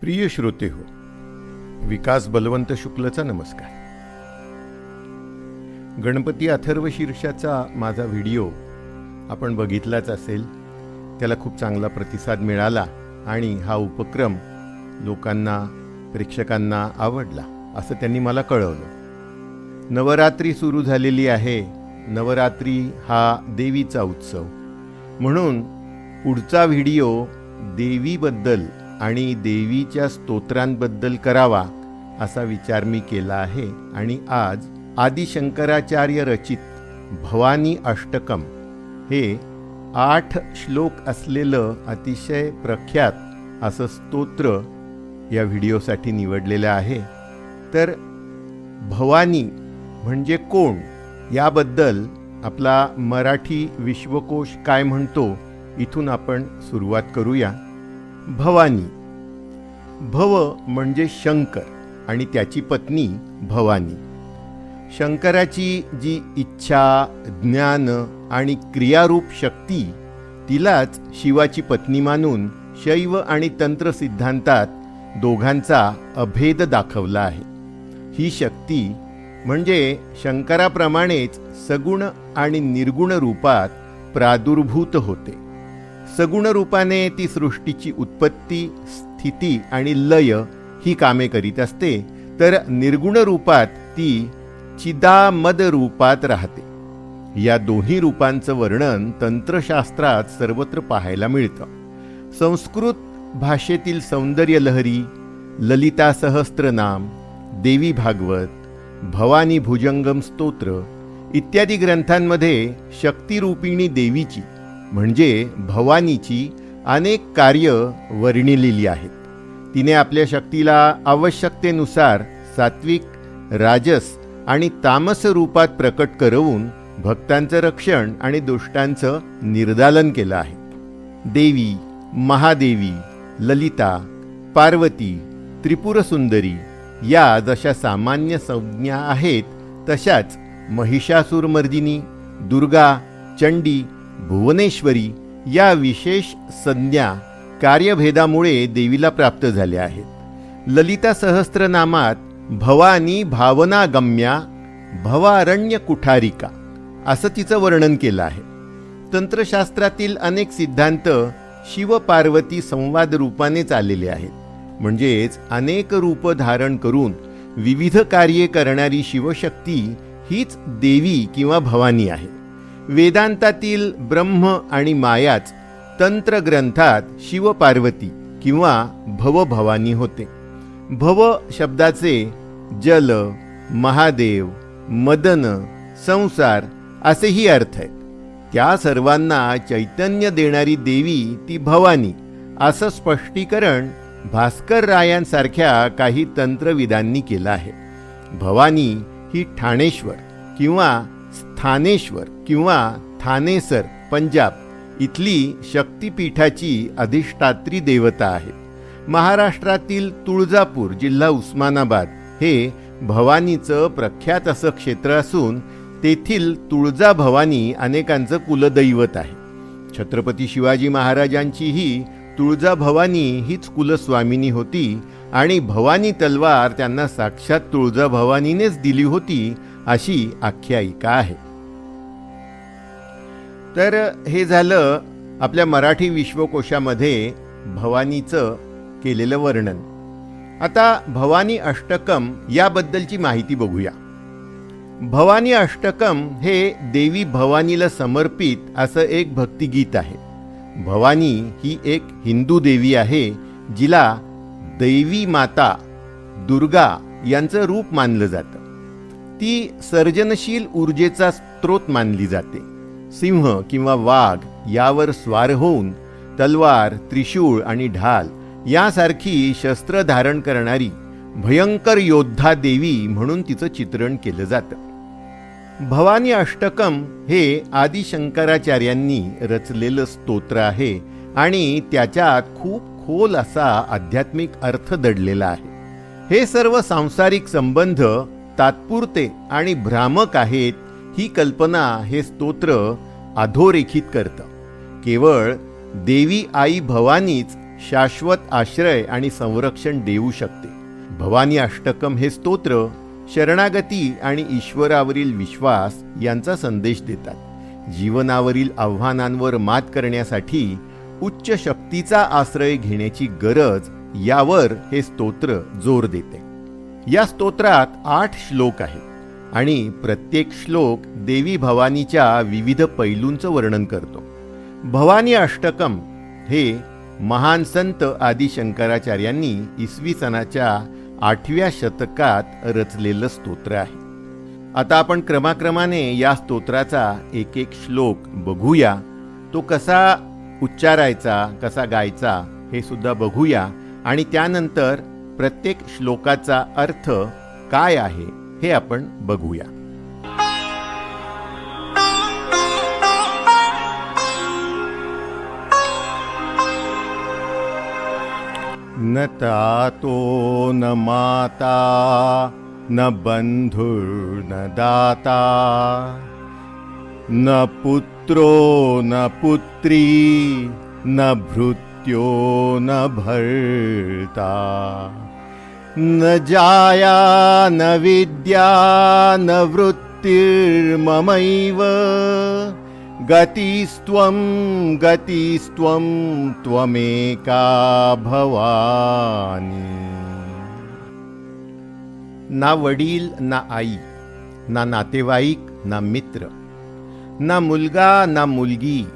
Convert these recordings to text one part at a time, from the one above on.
प्रिय श्रोते हो विकास बलवंत शुक्लचा नमस्कार. गणपती अथर्व शीर्षाचा माझा व्हिडिओ आपण बघितलाच असेल त्याला खूप चांगला प्रतिसाद मिळाला आणि हा उपक्रम लोकांना प्रेक्षकांना आवडला असं त्यांनी मला कळवलं. नवरात्री सुरू झालेली आहे नवरात्री हा देवीचा उत्सव. म्हणून पुढचा व्हिडिओ देवीबद्दल आणि देवीच्या स्तोत्रांबद्दल करावा असा विचार मी केला आहे. आणि आज आदिशंकराचार्य रचित भवानी अष्टकम हे आठ श्लोक असलेलं अतिशय प्रख्यात असं स्तोत्र या व्हिडिओसाठी निवडलेलं आहे. तर भवानी म्हणजे कोण? याबद्दल आपला मराठी विश्वकोश काय म्हणतो? इथून आपण सुरुवात करूया. भवानी. भव म्हणजे शंकर आणि त्याची पत्नी भवानी. शंकराची जी इच्छा ज्ञान आणि क्रियारूप शक्ती तिलाच शिवाची पत्नी मानून शैव आणि तंत्र सिद्धांतात दोघांचा अभेद दाखवला आहे. ही शक्ती म्हणजे शंकराप्रमाणेच सगुण आणि निर्गुण रूपात प्रादुर्भूत होते. सगुण रूपाने ती सृष्टीची उत्पत्ती स्थिती आणि लय ही कामे करीत असते तर निर्गुण रूपात ती चिदामद रूपात राहते. या दोन्ही रूपांचं वर्णन तंत्रशास्त्रात सर्वत्र पाहायला मिळतं. संस्कृत भाषेतील सौंदर्य लहरी ललिता सहस्त्रनाम देवी भागवत भवानी भुजंगम स्तोत्र इत्यादी ग्रंथांमध्ये शक्तिरूपिणी देवीची म्हणजे भवानीची अनेक कार्य वर्णिलेली आहेत. तिने आपल्या शक्तीला आवश्यकतेनुसार सात्विक राजस आणि तामस रूपात प्रकट करवून भक्तांचं रक्षण आणि दुष्टांचं निर्दालन केलं आहे. देवी महादेवी ललिता पार्वती त्रिपुरसुंदरी या जशा सामान्य संज्ञा आहेत तशाच महिषासुरमर्दिनी दुर्गा चंडी भुवनेश्वरी या विशेष संज्ञा कार्यभेदामुळे देवीला प्राप्त झाल्या आहेत. ललिता सहस्त्रनामात भवानी भावनागम्या भवारण्य कुठारिका असं तिचं वर्णन केलं आहे. तंत्रशास्त्रातील अनेक सिद्धांत शिवपार्वती संवाद रूपानेच आलेले आहेत. म्हणजेच अनेक रूप धारण करून विविध कार्ये करणारी शिवशक्ती हीच देवी किंवा भवानी आहे. वेदांतातील ब्रह्म आणि मायाच तंत्रग्रंथात शिवपार्वती किंवा भवभवानी होते. भव शब्दाचे जल महादेव मदन संसार असेही अर्थ आहेत. त्या सर्वांना चैतन्य देणारी देवी ती भवानी असं स्पष्टीकरण भास्कर रायांसारख्या काही तंत्रविदांनी केलं आहे. भवानी ही ठाणेश्वर किंवा स्थानेश्वर किंवा थानेसर पंजाब इथली शक्तिपीठाची अधिष्ठात्री देवता आहे महाराष्ट्रातील तुळजापूर जिल्हा उस्मानाबाद हे भवानीचं प्रख्यात असं क्षेत्र असून तेथील तुळजा भवानी अनेकांचं कुलदैवत आहे. छत्रपती शिवाजी महाराजांचीही तुळजा भवानी हीच कुलस्वामिनी होती आणि भवानी तलवार त्यांना साक्षात तुळजा भवानीनेच दिली होती अशी आख्यायिका आहे. तर हे झालं आपल्या मराठी विश्वकोशामध्ये भवानीचं केलेलं वर्णन. आता भवानी अष्टकम याबद्दलची माहिती बघूया. भवानी अष्टकम हे देवी भवानीला समर्पित असं एक भक्तिगीत आहे. भवानी ही एक हिंदू देवी आहे जिला दैवी माता दुर्गा यांचं रूप मानलं जातं. ती सर्जनशील ऊर्जेचा स्रोत मानली जाते. सिंह किंवा वाघ यावर स्वार होऊन तलवार त्रिशूळ आणि ढाल यासारखी शस्त्र धारण करणारी भयंकर योद्धा देवी म्हणून तिचं चित्रण केलं जातं. भवानी अष्टकम हे आदिशंकराचार्यांनी रचलेलं स्तोत्र आहे आणि त्याच्यात खूप खोल असा आध्यात्मिक अर्थ दडलेला आहे. हे सर्व सांसारिक संबंध तात्पुरते आणि भ्रामक आहेत ही कल्पना हे स्तोत्र अधोरेखित करतं. केवळ देवी आई भवानीच शाश्वत आश्रय आणि संरक्षण देऊ शकते. भवानी अष्टकम हे स्तोत्र शरणागती आणि ईश्वरावरील विश्वास यांचा संदेश देतात. जीवनावरील आव्हानांवर मात करण्यासाठी उच्च शक्तीचा आश्रय घेण्याची गरज यावर हे स्तोत्र जोर देते. या स्तोत्रात आठ श्लोक आहेत आणि प्रत्येक श्लोक देवी भवानीच्या विविध पैलूंचं वर्णन करतो. भवानी अष्टकम हे महान संत आदी शंकराचार्यांनी इसवी सनाच्या आठव्या शतकात रचलेलं स्तोत्र आहे. आता आपण क्रमाक्रमाने या स्तोत्राचा एक एक श्लोक बघूया. तो कसा उच्चारायचा कसा गायचा हे सुद्धा बघूया आणि त्यानंतर प्रत्येक श्लोकाचा अर्थ काय आहे हे आपण बघूया. न तातो न माता न बन्धुर्न दाता न पुत्रो न पुत्री न भृत्यो न भर्ता। न जाया न विद्या न वृत्तिर्ममैव। गतिस्त्वं गतिस्त्वं त्वमेका भवानी। ना वडील ना आई ना नातेवाईक ना मित्र ना मुलगा ना मुलगी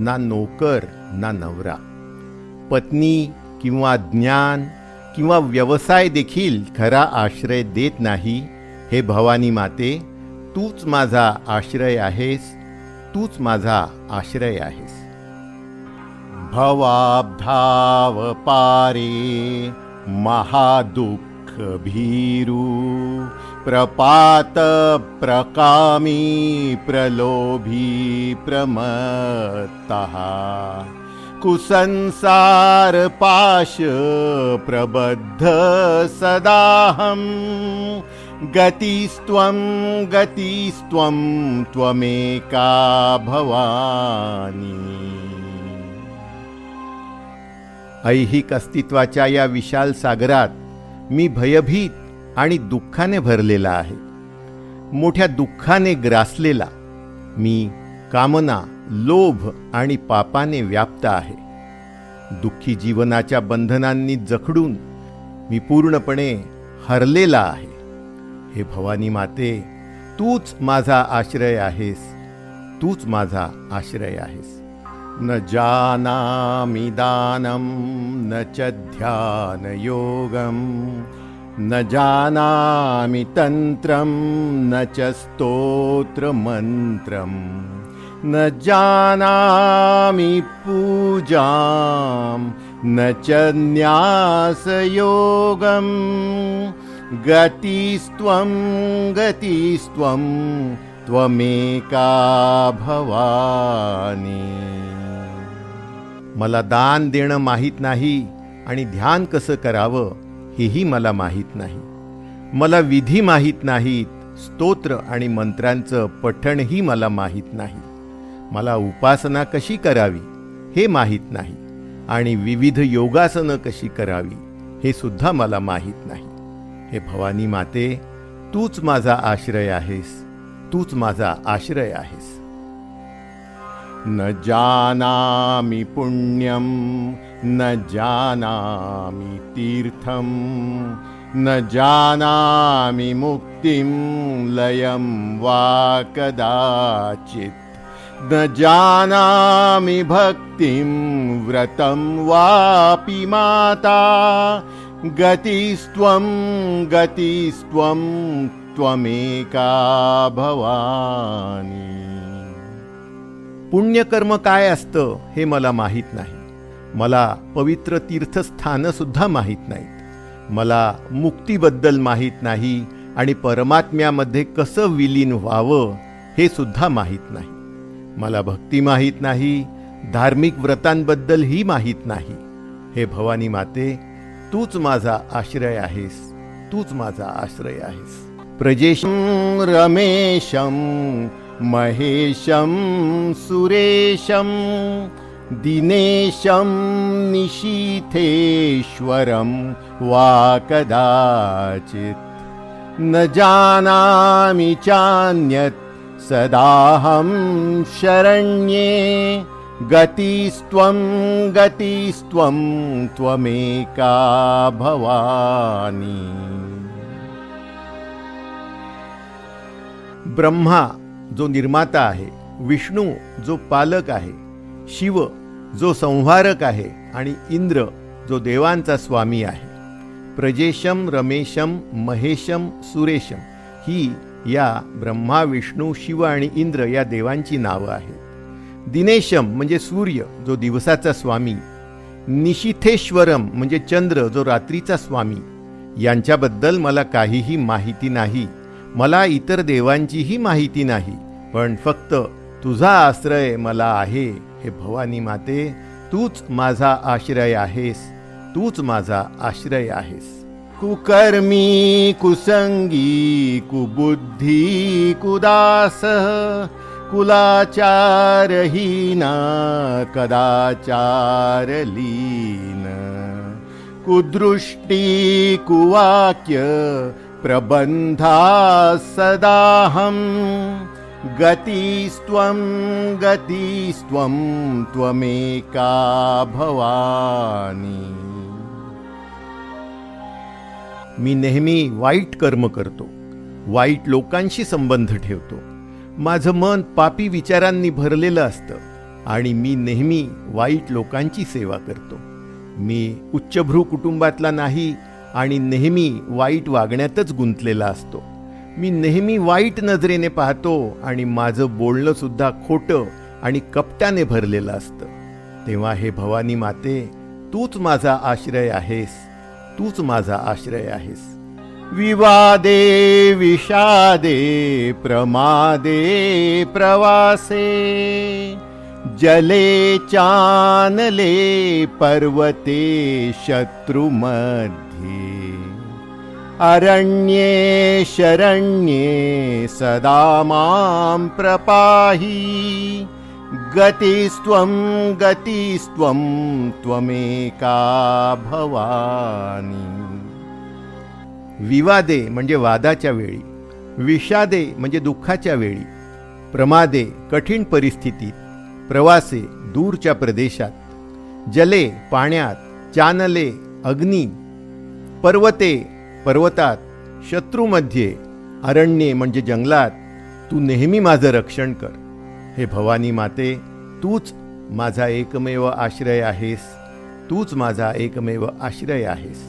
ना नोकर ना नवरा पत्नी किंवा ज्ञान किंवा व्यवसाय देखील खरा आश्रय देत नाही हे भवानी माते तूच माझा आश्रय आहेस तूच माझा आश्रय आहेस. भवाब्धाव पारे महादुःख भीरू प्रपात प्रकामी प्रलोभी प्रमत्तः कुसंसार पाश प्रबद्ध सदाहम् गतिस्त्वं गतिस्त्वं त्वमेका भवानी। ऐहिक अस्तित्वाच्या या विशाल सागरात मी भयभीत आणि दुःखाने भरलेला आहे. मोठ्या दुःखाने ग्रासलेला मी कामना लोभ आणि पापाने व्याप्त आहे. दुःखी जीवनाच्या बंधनांनी जखडून मी पूर्णपणे हरलेला आहे. हे भवानी माते तूच माझा आश्रय आहेस. तूच माझा आश्रय आहेस. न जानामि दानं न च ध्यानयोगं न जानामि तन्त्रं न च स्तोत्रमन्त्रं न जानामि पूजां न च न्यासयोगम्। गतिस्त्वं गतिस्त्वं त्वमेका भवानी। मला दान देणं माहीत नाही आणि ध्यान कसं करावं हेही मला माहीत नाही. मला विधी माहीत नाहीत स्तोत्र आणि मंत्रांचं पठणही मला माहीत नाही. मला उपासना कशी करावी हे माहीत नाही आणि विविध योगासनं कशी करावी हे सुद्धा मला माहीत नाही. हे भवानी माते तूच माझा आश्रय आहेस तूच माझा आश्रय आहेस. न जानामि पुण्यं न जानामि तीर्थं न जानामि मुक्तिं लयं वा कदाचित्. न जानामि भक्तिं व्रतं वापि माता। गतिस्त्वं गतिस्त्वं त्वमेका भवानी। पुण्यकर्म काय असतं हे मला माहीत नाही. मला पवित्र तीर्थस्थानंसुद्धा माहीत नाहीत. मला मुक्तीबद्दल माहीत नाही आणि परमात्म्यामध्ये कसं विलीन व्हावं हे सुद्धा माहीत नाही. मला भक्ती माहीत नाही धार्मिक व्रतांबद्दलही माहीत नाही. हे भवानी माते तूच माझा आश्रय आहेस तूच माझा आश्रय आहेस. प्रजेश रमेशं महेशं सुरेशं दिनेशं निशीथेश्वरं वा कदाचित् न जानामि चान्यत् सदाहं शरण्ये गतिस्त्वं गतिस्त्वं त्वमेका भवानी। ब्रह्मा जो निर्माता आहे विष्णू जो पालक आहे शिव जो संहारक आहे आणि इंद्र जो देवांचा स्वामी आहे प्रजेशम रमेशम महेशम सुरेशम ही या ब्रह्मा विष्णू शिव आणि इंद्र या देवांची नावं आहेत. दिनेशम म्हणजे सूर्य जो दिवसाचा स्वामी. निशिथेश्वरम म्हणजे चंद्र जो रात्रीचा स्वामी. यांच्याबद्दल मला काहीही माहिती नाही. मला इतर देवांचीही माहिती नाही. पण फक्त तुझा आश्रय मला आहे. हे भवानी माते तूच माझा आश्रय आहेस. तूच माझा आश्रय आहेस. कुकर्मी कुसंगी कुबुद्धी कुदास कुलाचारहीना कदाचारलीन कुदृष्टी कुवाक्य प्रबन्धा सदाहं। गतिस्त्वं गतिस्त्वं त्वमेका भवानी। मी नेहमी वाईट कर्म करतो वाईट लोकांशी संबंध ठेवतो. माझं मन पापी विचारांनी भरलेलं असतं आणि मी नेहमी वाईट लोकांची सेवा करतो. मी उच्चभ्रू कुटुंबातला नाही आणि नेहमी वाईट वागण्यातच गुंतलेला असतो. मी नेहमी वाईट नजरेने पाहतो आणि माझं बोलणं सुद्धा खोटं आणि कपट्याने भरलेलं असतं. तेव्हा हे भवानी माते तूच माझा आश्रय आहेस. तूच माझा आश्रय आहेस. विवादे विषादे प्रमादे प्रवासे. जले चानले पर्वते शत्रुमध्ये. अरण्ये शरण्ये सदा मां प्रपाहि. गतिस्त्वं गतिस्त्वं त्वमेका भवानी। विवादे म्हणजे वादाच्या वेळी विषादे म्हणजे दुःखाच्या वेळी प्रमादे कठीण परिस्थितीत प्रवासे दूरच्या प्रदेशात जले पाण्यात चानले अग्नी पर्वते पर्वतात शत्रूमध्ये अरण्ये म्हणजे जंगलात तू नेहमी माझं रक्षण कर. हे भवानी माते तूच माझा एकमेव आश्रय आहेस. तूच माझा एकमेव आश्रय आहेस.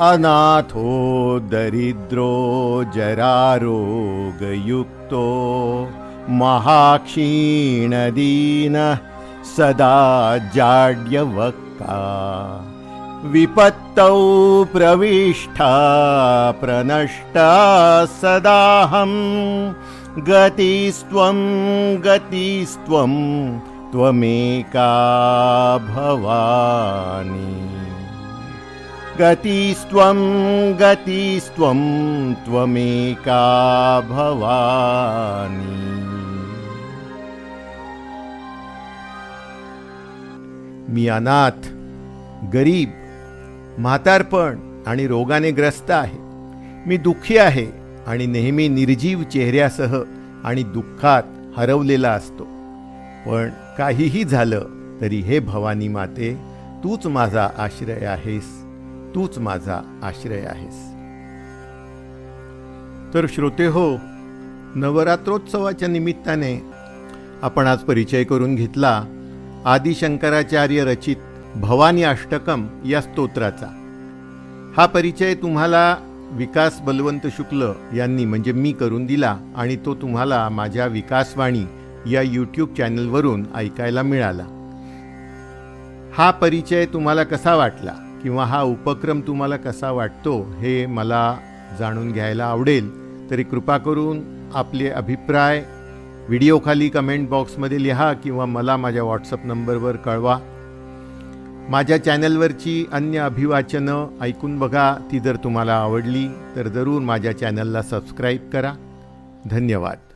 अनाथो दरिद्रो जरारोगयुक्तो महाक्षीणदीन सदा जाड्यवक्का विपत्तौ प्रविष्टा प्रनष्टा सदाहम्। गतिस्त्वं गतिस्त्वं त्वमेका भवानी। गतिस्त्वं गतिस्त्वं त्वमेका भवानी। मी अनाथ गरीब म्हातारपण आणि रोगाने ग्रस्त आहे. मी दुःखी आहे. आणि नेहमी निर्जीव चेहऱ्यासह आणि दुःखात हरवलेला असतो. पण काहीही झालं तरी हे भवानी माते तूच माझा आश्रय आहेस तूच माझा आश्रय आहेस. तर श्रोते हो नवरात्रोत्सवाच्या निमित्ताने आपण आज परिचय करून घेतला आदिशंकराचार्य रचित भवानी अष्टकम या स्तोत्राचा. हा परिचय तुम्हाला विकास बलवंत शुक्ल यांनी म्हणजे मी करून दिला आणि तो तुम्हाला माझ्या विकासवाणी या यूट्यूब चॅनलवरून ऐकायला मिळाला. हा परिचय तुम्हाला कसा वाटला किंवा हा उपक्रम तुम्हाला कसा वाटतो हे मला जाणून घ्यायला आवडेल तरी कृपा करून आपले अभिप्राय व्हिडिओखाली कमेंट बॉक्समध्ये लिहा किंवा मला माझ्या व्हॉट्सअप नंबरवर कळवा. माझ्या चॅनलवरची अन्य अभिवाचनं ऐकून बघा ती जर तुम्हाला आवडली तर जरूर माझ्या चॅनलला सबस्क्राईब करा. धन्यवाद.